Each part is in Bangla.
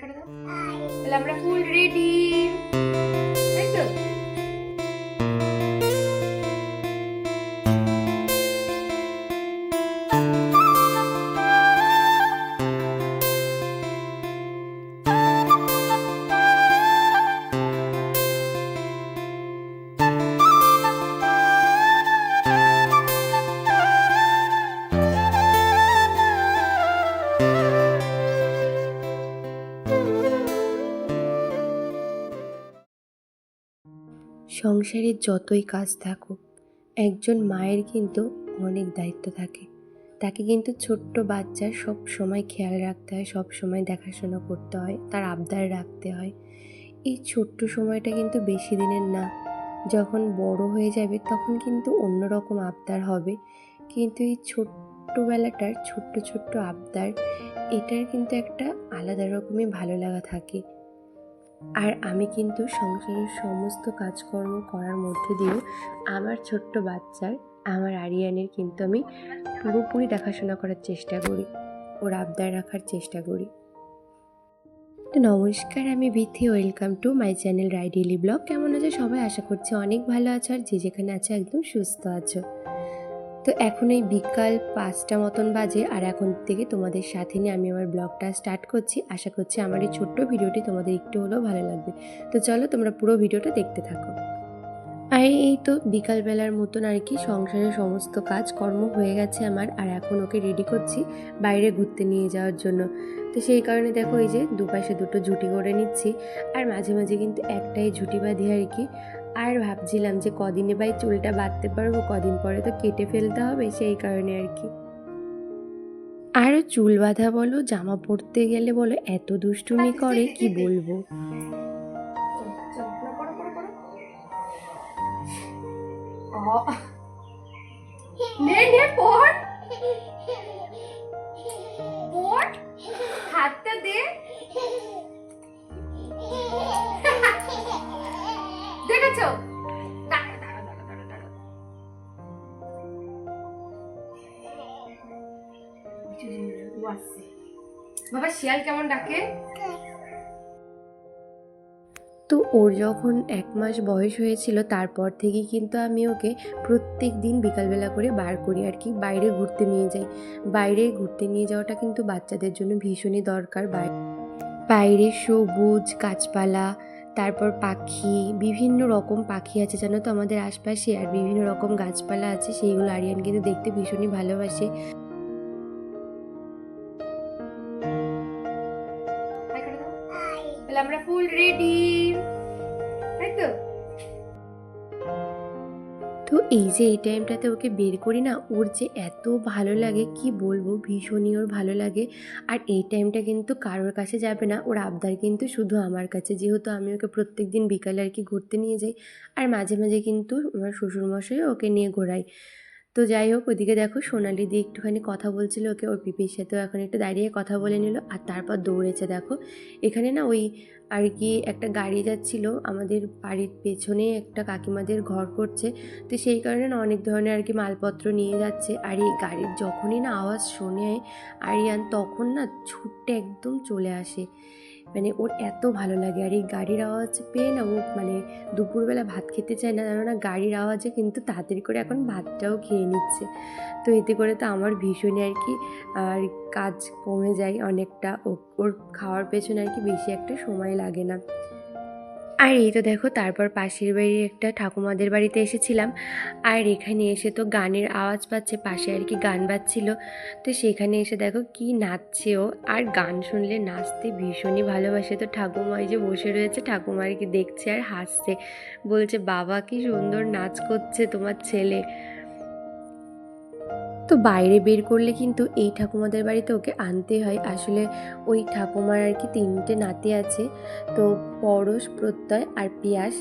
করে দাও তাহলে আমরা ফুল সংসারের যতই কাজ থাকুক, একজন মায়ের কিন্তু অনেক দায়িত্ব থাকে। তাকে কিন্তু ছোট্ট বাচ্চার সব সময় খেয়াল রাখতে হয় সব সময় দেখাশোনা করতে হয়, তার আবদার রাখতে হয়। এই ছোট্ট সময়টা কিন্তু বেশি দিনের না। যখন বড় হয়ে যাবে তখন কিন্তু অন্যরকম আবদার হবে। কিন্তু এই ছোট্টবেলাটার ছোট্ট ছোট্ট আবদার, এটার কিন্তু একটা আলাদা রকমই ভালো লাগা থাকে। আর আমি কিন্তু সংসারের সমস্ত কাজকর্ম করার মধ্যে দিয়েও আমার ছোট্ট বাচ্চার, আমার আরিয়ানের কিন্তু আমি পুরোপুরি দেখাশোনা করার চেষ্টা করি, ওর আবদার রাখার চেষ্টা করি। নমস্কার, আমি Bithi, welcome to my channel রাইডেলি blog. কেমন আছে সবাই? আশা করছি অনেক ভালো আছো আর যে যেখানে আছে একদম সুস্থ আছো। তো এখন এই বিকাল পাঁচটা মতন বাজে আর এখন থেকে তোমাদের সাথে নিয়ে আমি আমার ব্লগটা স্টার্ট করছি। আশা করছি আমার এই ছোট্ট ভিডিওটি তোমাদের একটু হলেও ভালো লাগবে। তো চলো তোমরা পুরো ভিডিওটা দেখতে থাকো। আর এই তো বিকালবেলার মতন আর কি সংসারের সমস্ত কাজ কর্ম হয়ে গেছে আমার, আর এখন ওকে রেডি করছি বাইরে ঘুরতে নিয়ে যাওয়ার জন্য। তো সেই কারণে দেখো এই যে দুপাশে দুটো ঝুটি করে নিচ্ছি, আর মাঝে মাঝে কিন্তু একটাই ঝুটি বাঁধি আর কি। আর ভাবছিলাম যে কদিনে বাই চুলটা বাঁধতে পারব কদিন পরে তো কেটে ফেলতে হবে সেই কারণে আর কি। আর চুল বাঁধা বলো জামা পরতে গেলে বলো এত দুষ্টুমি করে কি বলব? না। নে পড় বাবা, শিয়াল কেমন ডাকে? তো ওর যখন এক মাস বয়স হয়েছিল, তারপর থেকে কিন্তু আমি ওকে প্রত্যেক দিন বিকালবেলা করে বার করি আর কি, বাইরে ঘুরতে নিয়ে যাই। বাইরে ঘুরতে নিয়ে যাওয়াটা কিন্তু বাচ্চাদের জন্য ভীষণই দরকার। বাই- বাইরে সবুজ গাছপালা, তারপর পাখি, বিভিন্ন রকম পাখি আছে জানো তো আমাদের আশপাশে, আর বিভিন্ন রকম গাছপালা আছে, সেইগুলো আরিয়ান কিন্তু দেখতে ভীষণই ভালোবাসে। তো এই যে এই টাইমটাতে ওকে বের করি না, ওর যে এত ভালো লাগে, কি বলব, ভীষণই ওর ভালো লাগে। আর এই টাইমটা কিন্তু কারোর কাছে যাবে না, ওর আবদার কিন্তু শুধু আমার কাছে। যেহেতু আমি ওকে প্রত্যেক দিন বিকালে আর কি ঘুরতে নিয়ে যাই, আর মাঝে মাঝে কিন্তু আমার শ্বশুরমশাই ওকে নিয়ে ঘোরাই। তো যাই হোক, ওদিকে দেখো সোনালি দিয়ে একটুখানি কথা বলছিল ওকে। ওর পিপির সাথেও এখন একটু দাঁড়িয়ে কথা বলে নিল আর তারপর দৌড়েছে দেখো। এখানে না ওই আর কি একটা গাড়ি যাচ্ছিল, আমাদের বাড়ির পেছনে একটা কাকিমাদের ঘর করছে। তো সেই কারণে না অনেক ধরনের আর কি মালপত্র নিয়ে যাচ্ছে। আর এই গাড়ির যখনই না আওয়াজ শোনে আরিয়ান, তখন না ছুটে একদম চলে আসে। মানে ওর এত ভালো লাগে। আর এই গাড়ির আওয়াজ পেয়ে না ও মানে দুপুরবেলা ভাত খেতে চায় না জানো না গাড়ির আওয়াজে কিন্তু তাড়াতাড়ি করে এখন ভাতটাও খেয়ে নিচ্ছে। তো এতে করে তো আমার ভীষণই আর কি, আর কাজ কমে যায় অনেকটা। ওর খাওয়ার পেছনে আর কি বেশি একটা সময় লাগে না। আর এই তো দেখো, তারপর পাশের বাড়ির একটা ঠাকুমাদের বাড়িতে এসেছিলাম। আর এখানে এসে তো গানের আওয়াজ পাচ্ছে, পাশে আর কি গান বাজছিল। তো সেখানে এসে দেখো কি নাচছে ও। আর গান শুনলে নাচতে ভীষণই ভালোবাসে তো ঠাকুমা। যে বসে রয়েছে, ঠাকুমা আর কি দেখছে আর হাসছে। বলছে, বাবা, কি সুন্দর নাচ করছে তোমার ছেলে। তো বাইরে বের করলে কিন্তু এই ঠাকুমাদের বাড়িতে ওকে আনতে হয়। আসলে ওই ঠাকুমার আর কি তিনটে নাতি আছে, তো পরশ, প্রত্যয় আর পিয়াস।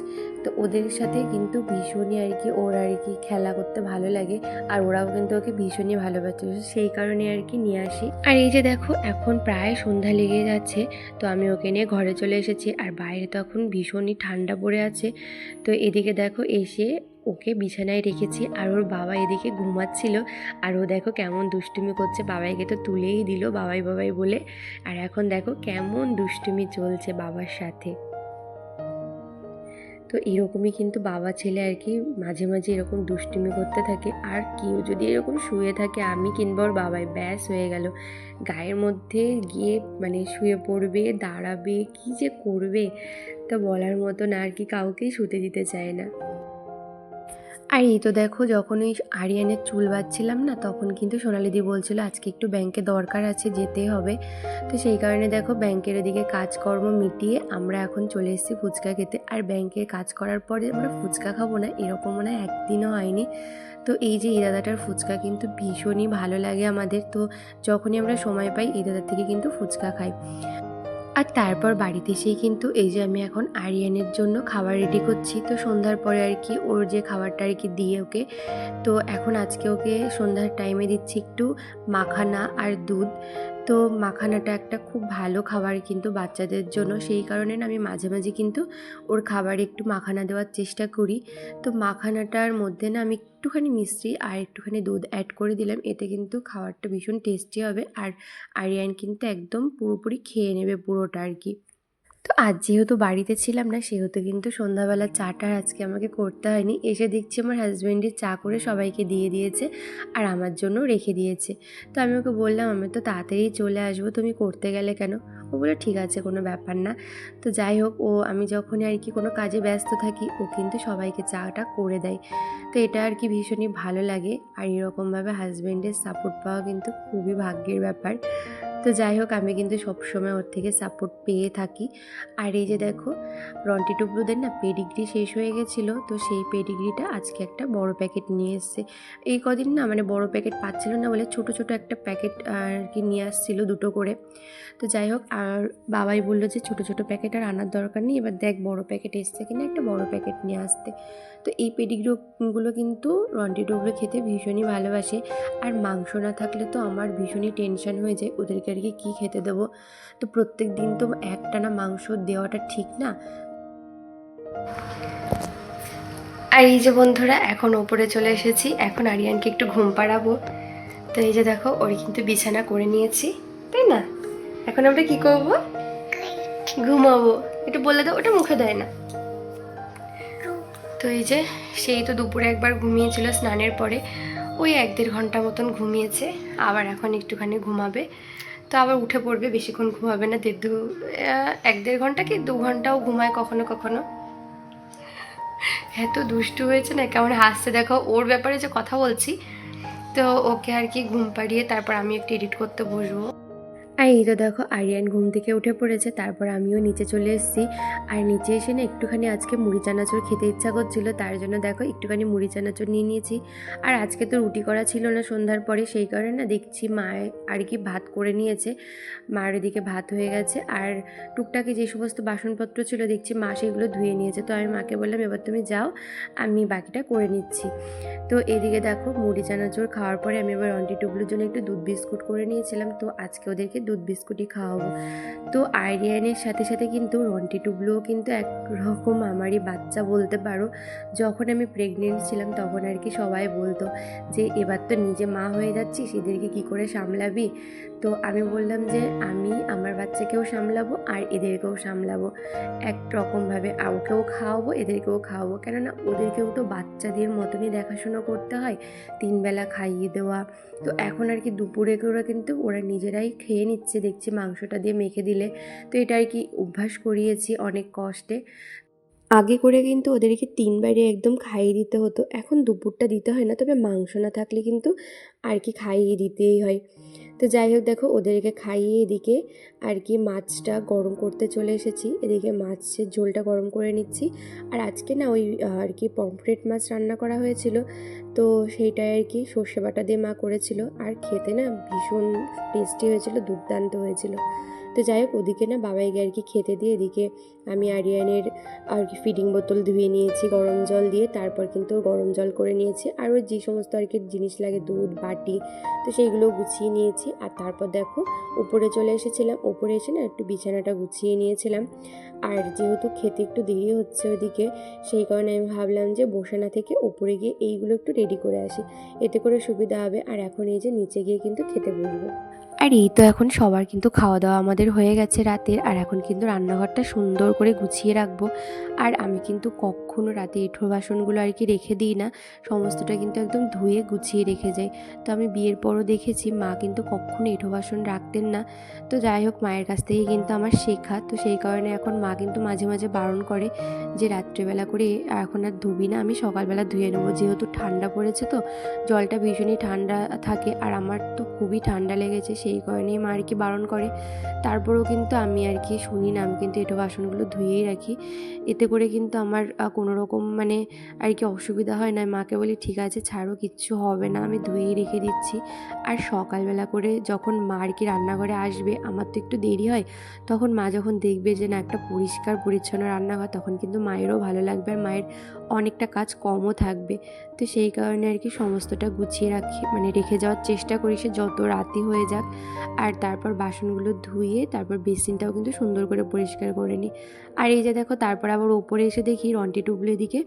তো ওদের সাথে কিন্তু ভীষণই আর কি ওর আর কি খেলা করতে ভালো লাগে আর ওরাও কিন্তু ওকে ভীষণই ভালোবাসে। সেই কারণে আর কি নিয়ে আসি। আর এই যে দেখো, এখন প্রায় সন্ধ্যা লেগে যাচ্ছে, তো আমি ওকে নিয়ে ঘরে চলে এসেছি। আর বাইরে তখন ভীষণই ঠান্ডা পড়ে আছে। তো এদিকে দেখো এসে ওকে বিছানায় রেখেছি আর ওর বাবা এদিকে ঘুমাচ্ছিল। আর ও দেখো কেমন দুষ্টুমি করছে। বাবাইকে তো তুলেই দিল বাবাই বাবাই বলে। আর এখন দেখো কেমন দুষ্টুমি চলছে বাবার সাথে। তো এরকমই কিন্তু বাবা ছেলে আর কি মাঝে মাঝে এরকম দুষ্টুমি করতে থাকে। আর কেউ যদি এরকম শুয়ে থাকে, আমি কিংবা ওর বাবাই। ব্যাস হয়ে গেল। গায়ের মধ্যে গিয়ে মানে শুয়ে পড়বে, দাঁড়াবে, কি যে করবে তা বলার মতো না আর কি কাউকেই শুতে দিতে চায় না। আর এই তো দেখো যখন ওই আরিয়ানের চুল বাঁধছিলাম না, তখন কিন্তু সোনালিদি বলছিল আজকে একটু ব্যাংকে দরকার আছে, যেতে হবে। তো সেই কারণে দেখো ব্যাংকের এদিকে কাজকর্ম মিটিয়ে আমরা এখন চলে এসেছি ফুচকা খেতে। আর ব্যাংকের কাজ করার পরে আমরা ফুচকা খাব না, এরকম হয় একদিনও হয়নি। তো এই যে এই দাদাটার ফুচকা কিন্তু ভীষণই ভালো লাগে আমাদের। তো যখনই আমরা সময় পাই এই দাদার থেকে কিন্তু ফুচকা খাই। আর তারপর বাড়িতে এসেই কিন্তু এই যে আমি এখন আরিয়ানের জন্য খাবার রেডি করছি, তো সন্ধ্যার পরে আর কি ওর যে খাবারটা আর কি দিয়ে ওকে, তো এখন আজকে ওকে সন্ধ্যার টাইমে দিচ্ছি একটু মাখানা আর দুধ। তো মাখানাটা একটা খুব ভালো খাবার কিন্তু বাচ্চাদের জন্য। সেই কারণে না আমি মাঝে মাঝে কিন্তু ওর খাবারে একটু মাখানা দেওয়ার চেষ্টা করি। তো মাখানাটার মধ্যে না আমি একটুখানি মিষ্টি আর একটুখানি দুধ অ্যাড করে দিলাম। এতে কিন্তু খাবারটা ভীষণ টেস্টি হবে। আর আরিয়ান কিন্তু একদম পুরোপুরি খেয়ে নেবে পুরোটা আর কি। তো আজ যেহেতু বাড়িতে ছিলাম না, সেহেতু কিন্তু সন্ধ্যাবেলা চাটা আজকে আমাকে করতে হয়নি। এসে দেখছি আমার হাজব্যান্ডের চা করে সবাইকে দিয়ে দিয়েছে আর আমার জন্য রেখে দিয়েছে। তো আমি ওকে বললাম, আমি তো তাড়াতাড়ি চলে আসব, তুমি করতে গেলে কেন? ও বলে ঠিক আছে, কোনো ব্যাপার না। তো যাই হোক, ও, আমি যখনই আর কি কোনো কাজে ব্যস্ত থাকি, ও কিন্তু সবাইকে চাটা করে দেয়। তো এটা আর কি ভীষণই ভালো লাগে। আর এরকমভাবে হাজব্যান্ডের সাপোর্ট পাওয়া কিন্তু খুবই ভাগ্যের ব্যাপার। তো যাই হোক, আমি কিন্তু সবসময় ওর থেকে সাপোর্ট পেয়ে থাকি। আর এই যে দেখো, রন্টি টুবলুদের না পেডিগ্রি শেষ হয়ে গেছিল, তো সেই পেডিগ্রিটা আজকে একটা বড় প্যাকেট নিয়ে এসছে। এই কদিন না মানে বড় প্যাকেট পাচ্ছিল না বলে ছোট ছোট একটা প্যাকেট আর কি নিয়ে আসছিল দুটো করে। তো যাই হোক, আর বাবাই বলল যে ছোট ছোট প্যাকেট আর আনার দরকার নেই, এবার দেখ বড় প্যাকেট এসছে কিনা একটা বড় প্যাকেট নিয়ে আসতে। তো এই পেডিগ্রিগুলো কিন্তু রন্টি টুবলু খেতে ভীষণই ভালোবাসে। আর মাংস না থাকলে তো আমার ভীষণই টেনশন হয়ে যায়, ওদেরকে আর কি কী খেতে দেবো? তো প্রত্যেক দিন তো একটানা মাংস দেওয়াটা ঠিক না। আর এই যে বন্ধুরা, এখন ওপরে চলে এসেছি। এখন আরিয়ানকে একটু ঘুম পাড়াবো। তো এই যে দেখো, ওর কিন্তু বিছানা করে নিয়েছি, তাই না? এখন আমরা কি করব? ঘুমাবো। একটু বলে দাও, ওটা মুখে দেয় না। তো এই যে, সেই তো দুপুরে একবার ঘুমিয়েছিল স্নানের পরে। ওই এক দেড় ঘণ্টা মতন ঘুমিয়েছে, আবার এখন একটুখানি ঘুমাবে। তো আবার উঠে পড়বে, বেশিক্ষণ ঘুমাবে না, দেড় দু এক দেড় ঘণ্টা কি? দু ঘন্টাও ঘুমায় কখনো কখনো। এত দুষ্টু হয়েছে না, কেমন হাসতে দেখো, ওর ব্যাপারে যে কথা বলছি, তো ওকে আর কি ঘুম পাড়িয়ে তারপর আমি একটু এডিট করতে বসবো। আর এই তো দেখো আরিয়ান ঘুম থেকে উঠে পড়েছে, তারপর আমিও নিচে চলে এসেছি। আর নিচে এসে না একটুখানি আজকে মুড়ি চানাচুর খেতে ইচ্ছা করছিল, তার জন্য দেখো একটুখানি মুড়ি চানাচুর নিয়ে নিয়েছি। আর আজকে তো রুটি করা ছিল না সন্ধ্যার পরে, সেই কারণে না দেখছি মায়ে আর কি ভাত করে নিয়েছে। মার এদিকে ভাত হয়ে গেছে, আর টুকটাকে যে সমস্ত বাসনপত্র ছিল দেখছি মা সেগুলো ধুয়ে নিয়েছে। তো আমি মাকে বললাম, এবার তুমি যাও, আমি বাকিটা করে নিচ্ছি। তো এদিকে দেখো মুড়ি চানাচুর খাওয়ার পরে আমি এবার অন্টি টুবলুর জন্য একটু দুধ বিস্কুট করে নিয়েছিলাম। তো আজকে ওদেরকে দুধ বিস্কুটই খাওয়াবো। তো আইরিয়ানের সাথে সাথে কিন্তু রন্টি টুবলুও কিন্তু একরকম আমারই বাচ্চা বলতে পারো। যখন আমি প্রেগনেন্ট ছিলাম তখন আর কি সবাই বলতো যে, এবার তো নিজে মা হয়ে যাচ্ছিস, এদেরকে কি করে সামলাবি? তো আমি বললাম যে, আমি আমার বাচ্চাকেও সামলাবো আর এদেরকেও সামলাবো। এক রকমভাবে ওকেও খাওয়াবো, এদেরকেও খাওয়াবো। কেননা ওদেরকেও তো বাচ্চাদের মতনই দেখাশোনা করতে হয়। তিনবেলা খাইয়ে দেওয়া। তো এখন আর কি দুপুরে করে কিন্তু ওরা নিজেরাই খেয়ে নিচ্ছে। দেখছি মাংসটা দিয়ে মেখে দিলে। তো এটা আর কি অভ্যাস করিয়েছি অনেক কষ্টে। আগে করে কিন্তু ওদেরকে তিনবারে একদম খাইয়ে দিতে হতো। এখন দুপুরটা দিতে হয় না, তবে মাংস না থাকলে কিন্তু আর কি খাইয়ে দিতেই হয়। তো যাই হোক, দেখো ওদেরকে খাইয়ে এদিকে আর কি মাছটা গরম করতে চলে এসেছি। এদিকে মাছের ঝোলটা গরম করে নিচ্ছি। আর আজকে না ওই আর কি পমফ্রেট মাছ রান্না করা হয়েছিল। তো সেইটাই আর কি সর্ষে বাটা দিয়ে মা করেছিল। আর খেতে না ভীষণ টেস্টি হয়েছিল, দুর্দান্ত হয়েছিল। তো যাই হোক, ওদিকে না বাবাইকে আর কি খেতে দিয়ে এদিকে আমি আরিয়ানের আর কি ফিডিং বোতল ধুয়ে নিয়েছি, গরম জল দিয়ে, তারপর কিন্তু গরম জল করে নিয়েছি। আর যে সমস্ত আর কি জিনিস লাগে, দুধ, বাটি, তো সেইগুলো গুছিয়ে নিয়েছি। আর তারপর দেখো, উপরে চলে এসেছিলাম, উপরে এসে না একটু বিছানাটা গুছিয়ে নিয়েছিলাম। আর যেহেতু খেতে একটু দেরি হচ্ছে ওদিকে, সেই কারণে আমি ভাবলাম যে বসানা থেকে উপরে গিয়ে এইগুলো একটু রেডি করে আসি। এতে করে সুবিধা হবে। আর এখন এই যে নিচে গিয়ে কিন্তু খেতে বসবো। আর এই তো এখন সবার কিন্তু খাওয়া দাওয়া আমাদের হয়ে গেছে রাতের। আর এখন কিন্তু রান্নাঘরটা সুন্দর করে গুছিয়ে রাখব। আর আমি কিন্তু কখনো রাতে এঁঠোর বাসনগুলো আর কি রেখে দিই না। সমস্তটা কিন্তু একদম ধুয়ে গুছিয়ে রেখে যাই। তো আমি বিয়ের পরও দেখেছি মা কিন্তু কখনো এঁঠো বাসন রাখতেন না। তো যাই হোক মায়ের কাছ থেকে কিন্তু আমার শেখা। তো সেই কারণে এখন মা কিন্তু মাঝে মাঝে বারণ করে যে রাত্রেবেলা করে এখন আর ধুবি না। আমি সকালবেলা ধুয়ে নেব। যেহেতু ঠান্ডা পড়েছে তো জলটা ভীষণই ঠান্ডা থাকে আর আমার তো খুবই ঠান্ডা লেগেছে। সেই কারণেই মা আর কি বারণ করে। তারপরেও কিন্তু আমি আর কি শুনি না। আমি কিন্তু এঁটো বাসনগুলো ধুয়েই রাখি। এতে করে কিন্তু আমার আহ, কোনো রকম মানে আর কি অসুবিধা হয় না। মাকে বলি, ঠিক আছে, ছাড়ো, কিচ্ছু হবে না, আমি ধুয়েই রেখে দিচ্ছি। আর সকালবেলা করে যখন মা আর কি রান্নাঘরে আসবে, আমার তো একটু দেরি হয়, তখন মা যখন দেখবে যে না, একটা পরিষ্কার, পরিচ্ছন্ন রান্নাঘর, তখন কিন্তু মায়েরও ভালো লাগবে আর মায়ের অনেকটা কাজ কমও থাকবে। তো সেই কারণে আর কি সমস্তটা গুছিয়ে রাখি মানে রেখে যাওয়ার চেষ্টা করি, সে যত রাতি হয়ে যাক। আর তারপর বাসনগুলো ধুয়ে, তারপর বেসিনটাও কিন্তু সুন্দর করে পরিষ্কার করে নিই। আর এই যে দেখো, তারপর আবার ওপরে এসে দেখি রন্টি টুবলি দিকে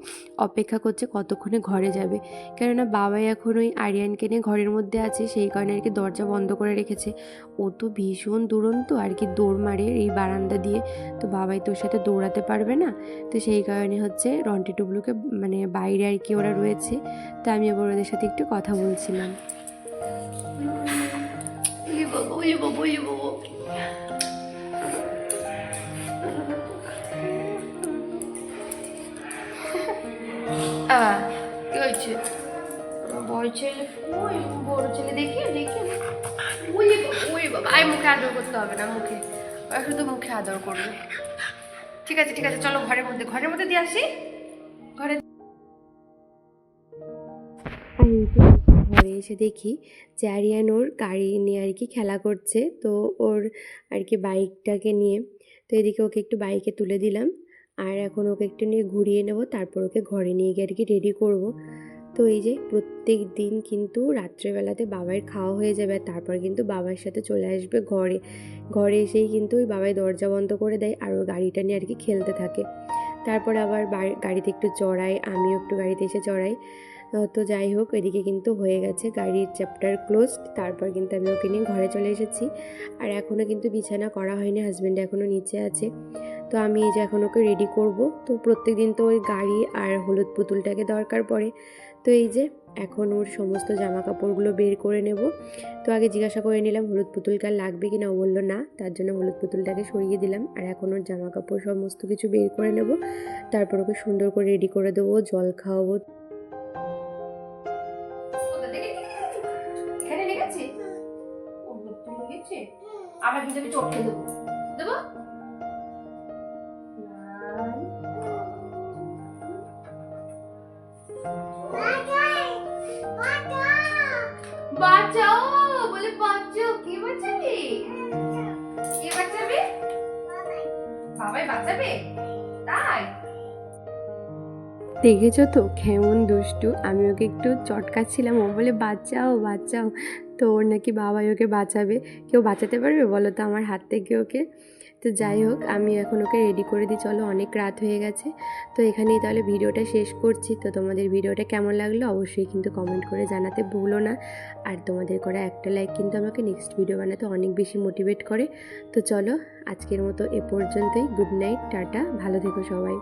অপেক্ষা করছে কতক্ষণে ঘরে যাবে। কেননা বাবাই এখন ওই আরিয়ানকে নিয়ে ঘরের মধ্যে আছে, সেই কারণে আর কি দরজা বন্ধ করে রেখেছে। ও তো ভীষণ দুরন্ত আর কি দৌড় মারে এই বারান্দা দিয়ে। তো বাবাই তোর সাথে দৌড়াতে পারবে না? তো সেই কারণে হচ্ছে রন্টি টুবলুকে মানে বাইরে আর কি ওরা রয়েছে। তো আমি এবার ওদের সাথে একটু কথা বলছিলাম। বাবা ওলি বাবা। আহ, কি হয়েছে? বড় দেখি দেখি। আই মুখে আদর করতে হবে না মুখে। শুধু মুখে আদর করবে। ঠিক আছে ঠিক আছে চলো ঘরের মধ্যে ঘরের মধ্যে দিয়ে আসি। ঘরে এসে দেখি যে আরিয়ান ওর গাড়ি নিয়ে আর কি খেলা করছে। তো ওর আর কি বাইকটাকে নিয়ে। তো এদিকে ওকে একটু বাইকে তুলে দিলাম। আর এখন ওকে একটু নিয়ে ঘুরিয়ে নেব, তারপর ওকে ঘরে নিয়ে গিয়ে আর কি রেডি করব। তো এই যে প্রত্যেক দিন কিন্তু রাত্রেবেলাতে বাবার খাওয়া হয়ে যাবে, আর তারপর কিন্তু বাবার সাথে চলে আসবে ঘরে। ঘরে এসেই কিন্তু ওই বাবাই দরজা বন্ধ করে দেয় আর ও গাড়িটা নিয়ে আর কি খেলতে থাকে। তারপর আবার গাড়িতে একটু চড়াই, আমিও একটু গাড়িতে এসে চড়াই। তো যাই হোক, এদিকে কিন্তু হয়ে গেছে গাড়ির চ্যাপ্টার ক্লোজড তারপর কিন্তু আমি ওকে নিয়ে ঘরে চলে এসেছি। আর এখনও কিন্তু বিছানা করা হয়নি হাজব্যান্ড এখনও নিচে আছে। তো আমি এই যে এখন ওকে রেডি করব। তো প্রত্যেক দিন তো ওই গাড়ি আর হলুদ পুতুলটাকে দরকার পড়ে। তো এই যে এখন ওর সমস্ত জামা কাপড়গুলো বের করে নেব। তো আগে জিজ্ঞাসা করে নিলাম হলুদ পুতুলটা লাগবে কি না ও বলল, না। তার জন্য হলুদ পুতুলটাকে সরিয়ে দিলাম। আর এখন ওর জামা কাপড় সমস্ত কিছু বের করে নেব। তারপর ওকে সুন্দর করে রেডি করে দেবো, জল খাওয়াবো। আবার কিন্তু আমি দেবো। বাঁচাও, বলে বাঁচাবে? কে বাঁচাবে? বাবাই বাঁচাবে? তাই? দেখেছ তো? কেমন দুষ্টু। আমি ওকে একটু চটকাচ্ছিলাম। ও বলে, বাঁচাও বাঁচাও। তো ওর নাকি বাবাই ওকে বাঁচাবে। কেউ বাঁচাতে পারবে? বলো তো আমার হাত থেকে ওকে। তো যাই হোক, আমি এখন ওকে রেডি করে দিই। চলো, অনেক রাত হয়ে গেছে। তো এখানেই তাহলে ভিডিওটা শেষ করছি। তো তোমাদের ভিডিওটা কেমন লাগল অবশ্যই কিন্তু কমেন্ট করে জানাতে ভুলো না। আর তোমাদের করা একটা লাইক কিন্তু আমাকে নেক্সট ভিডিও বানাতে অনেক বেশি মোটিভেট করে। তো চলো, আজকের মতো এ পর্যন্তই। গুড নাইট টাটা। ভালো থেকো সবাই।